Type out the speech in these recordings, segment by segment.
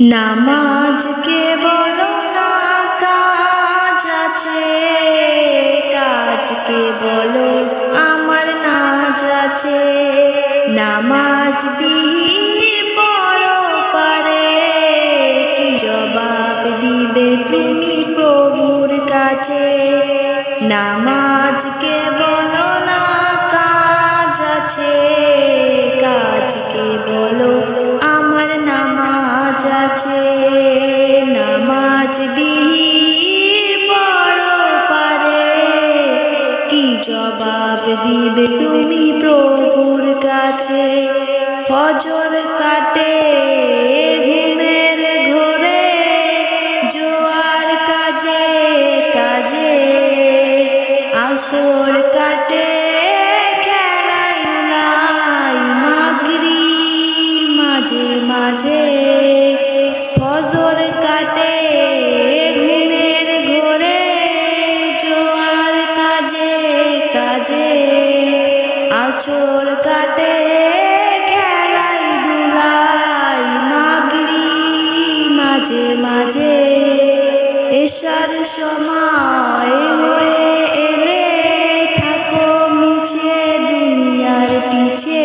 নামাজকে বলো না কাজ আছে কাজকে বলো আমার নাজ আছে। নামাজ বিহির পড়ো পারে, কি জবাব দিবে তুমি প্রভুর কাছে? নামাজকে বলো না কাজ আছে আছে নামাজ বিহির পড়ো পারে। কি জবাব দিবে তুমি প্রভুর কাছে? ফজর কাটে ঘুমের ঘোরে, জোয়ার কাজে কাজে। আসর কাটে মাঝে ফজর কাটে, ঘুমের ঘোরে, জোয়ার কাজে কাজে, আছর কাটে, খেলাই দুলাই মাঝে মাঝে এসার সময় হয়ে এলে থাকো মিছে দুনিয়ার পিছে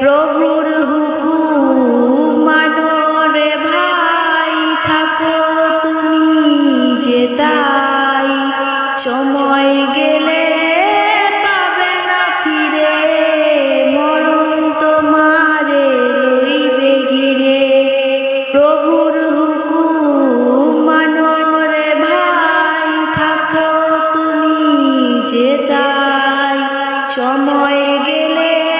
প্রভুর হুকুম মানো ভাই, থাকো তুমি যে তাই সময় গেলে পাবে না ফিরে, মরণ তোমারে লইবে ঘিরে। প্রভুর হুকুম মানো রে ভাই, থাকো তুমি যে তাই সময় গেলে